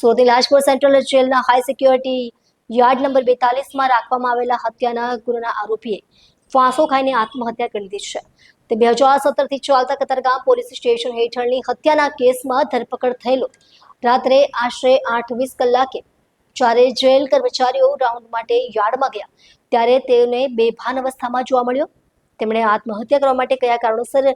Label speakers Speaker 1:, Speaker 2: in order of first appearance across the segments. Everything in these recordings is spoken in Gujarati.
Speaker 1: સુરતની લાજપુર સેન્ટ્રલ જેલના હાઈ સિક્યોરિટી યાર્ડ નંબર બેતાલીસમાં રાખવામાં આવેલા હત્યાના ગુનાના આરોપીએ ફાંસો ખાઈને આત્મહત્યા કરી દીધી છે. તે બે હજાર સત્તરથી ચાલતા કતારગામ પોલીસ સ્ટેશન હેઠળની હત્યાના કેસમાં ધરપકડ થયેલો. રાત્રે આશરે આઠ વીસ કલાકે જ્યારે જેલ કર્મચારીઓ રાઉન્ડ માટે યાર્ડમાં ગયા. ત્યારે તેને બેભાન અવસ્થામાં જોવા મળ્યો. તેમણે આત્મહત્યા કરવા માટે કયા કારણોસર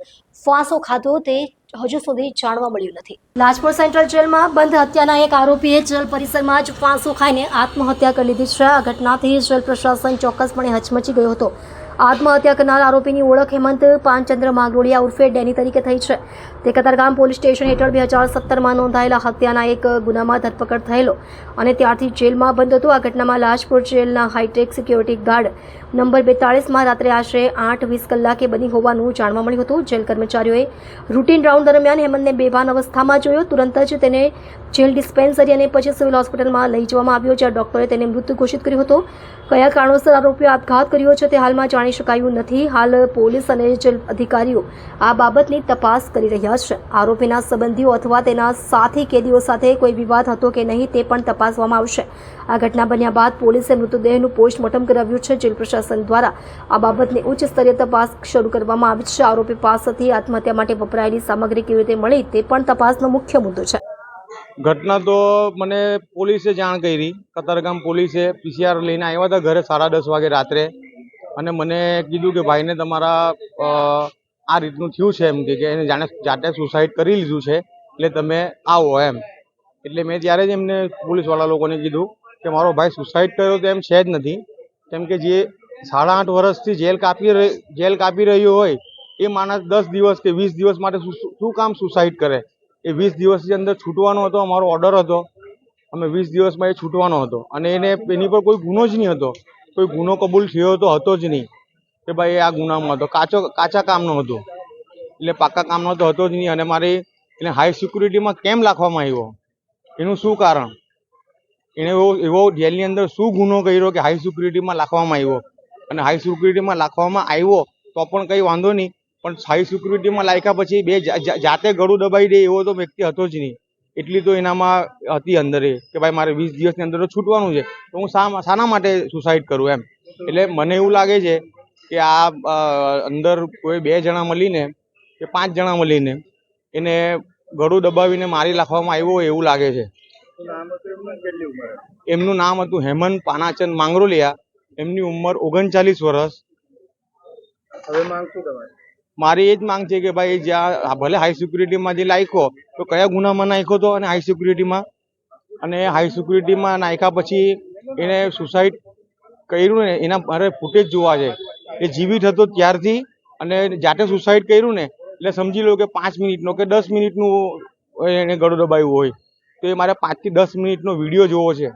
Speaker 1: ફાંસો ખાધો તે હજુ સુધી જાણવા મળ્યું નથી. લાજપુર સેન્ટ્રલ જેલમાં બંધ હત્યાના એક આરોપીએ જેલ પરિસરમાં જ ફાંસો ખાઈને આત્મહત્યા કરી લીધી છે. આ ઘટનાથી જેલ પ્રશાસન ચોક્કસપણે હચમચી ગયો હતો. આત્મહત્યા કરનાર આરોપીની ઓળખ હેમંત પાનચંદ્ર માગરોડિયા ઉર્ફે ડેની તરીકે થઈ છે. તે કતારગામ પોલીસ સ્ટેશન હેઠળ બે હજાર સત્તરમાં નોંધાયેલા હત્યાના એક ગુનામાં ધરપકડ થયેલો અને ત્યારથી જેલમાં બંધ હતો. આ ઘટનામાં લાજપુર જેલના hi tech security guard number બેતાળીસમાં રાત્રે આશરે આઠ વીસ કલાકે બની હોવાનું જાણવા મળ્યું હતું. જેલ કર્મચારીઓએ રૂટીન રાઉન્ડ દરમિયાન હેમંતને બેભાન અવસ્થામાં જોયો. તુરંત જ તેને જેલ ડિસ્પેન્સરી અને પછી સિવિલ હોસ્પિટલમાં લઈ જવામાં આવ્યો, જ્યાં ડોક્ટરે તેને મૃત્યુ ઘોષિત કર્યો હતો. કયા કારણોસર આરોપીએ આપઘાત કર્યો છે તે હાલમાં જાણી શકાયું નથી. હાલ પોલીસ અને જેલ અધિકારીઓ આ બાબતની તપાસ કરી રહ્યા છે. આરોપીના સંબંધીઓ અથવા તેના સાથી કેદીઓ સાથે કોઈ વિવાદ હતો કે નહીં તે પણ તપાસવામાં આવશે. આ ઘટના બન્યા બાદ પોલીસે મૃતદેહનું પોસ્ટમોર્ટમ કરાવ્યું છે. જેલ પ્રશાસન દ્વારા આ બાબતની ઉચ્ચ સ્તરીય તપાસ શરૂ કરવામાં આવી છે. આરોપી પાસેથી આત્મહત્યા માટે વપરાયેલી સામગ્રી કેવી રીતે મળી તે પણ તપાસનો મુખ્ય મુદ્દો છે.
Speaker 2: ઘટના તો મને પોલીસે જાણ કરી. કતારગામ પોલીસે પીસીઆર લઈને આવ્યા હતા ઘરે સાડા દસ વાગે રાત્રે. અને મને કીધું કે ભાઈને તમારા આ રીતનું થયું છે એમ કે એને જાણે જાતે સુસાઇડ કરી લીધું છે, એટલે તમે આવો એમ. એટલે મેં ત્યારે જ એમને પોલીસવાળા લોકોને કીધું કે મારો ભાઈ સુસાઇડ કર્યો તો એમ છે જ નથી. કેમ કે જે સાડા આઠ વર્ષથી જેલ કાપી જેલ કાપી રહ્યો હોય, એ માણસ દસ દિવસ કે વીસ દિવસ માટે શું કામ સુસાઇડ કરે? એ વીસ દિવસની અંદર છૂટવાનો હતો, અમારો ઓર્ડર હતો. અમે વીસ દિવસમાં એ છૂટવાનો હતો. અને એને એની પર કોઈ ગુનો જ નહીં હતો. કોઈ ગુનો કબૂલ થયો તો હતો જ નહીં. કે ભાઈ આ ગુનામાં હતો. કાચો, કાચા કામનો હતો. એટલે પાકા કામનો તો હતો જ નહીં અને મારી એને હાઈ સિક્યુરિટીમાં કેમ રાખવામાં આવ્યો? એનું શું કારણ? એણે એવો એવો જેલની અંદર શું ગુનો કર્યો કે હાઈ સિક્યુરિટીમાં રાખવામાં આવ્યો? અને હાઈ સિક્યુરિટીમાં રાખવામાં આવ્યો તો પણ કંઈ વાંધો નહીં. પણ હાઈ સિક્યુરિટીમાં લાખ્યા પછી બે જાતે ગળું દબાઈ દે એવો તો વ્યક્તિ હતો જ નહીં. એટલી તો એનામાં હતી અંદર એ, કે ભાઈ મારે વીસ દિવસની અંદર તો છૂટવાનું છે, તો હું શા, શાના માટે સુસાઇડ કરું એમ. એટલે મને એવું લાગે છે કે આ અંદર કોઈ બે જણા મળીને, કે પાંચ જણા મળીને એને ગળું દબાવીને મારી નાખવામાં આવ્યો એવું લાગે છે. એમનું નામ હતું હેમંત પાનાચંદ માંગરોલિયા. એમની ઉંમર ઓગણચાલીસ વર્ષ.
Speaker 3: હવે માંગ શું
Speaker 2: મારી એ જ માંગ છે કે ભાઈ જ્યાં ભલે હાઈ સિક્યુરિટીમાં જે નાખ્યો, તો કયા ગુનામાં નાખ્યો હતો અને હાઈ સિક્યુરિટીમાં અને હાઈ સિક્યુરિટીમાં નાખ્યા પછી એને સુસાઇડ કર્યું ને, એના મારે ફૂટેજ જોવા છે. એ જીવિત હતો ત્યારથી અને જાતે સુસાઇડ કર્યું ને, એટલે સમજી લો કે પાંચ મિનિટનો કે દસ મિનિટનું એને ગળો દબાવ્યું હોય. તો એ મારે પાંચથી દસ મિનિટનો વીડિયો જોવો છે.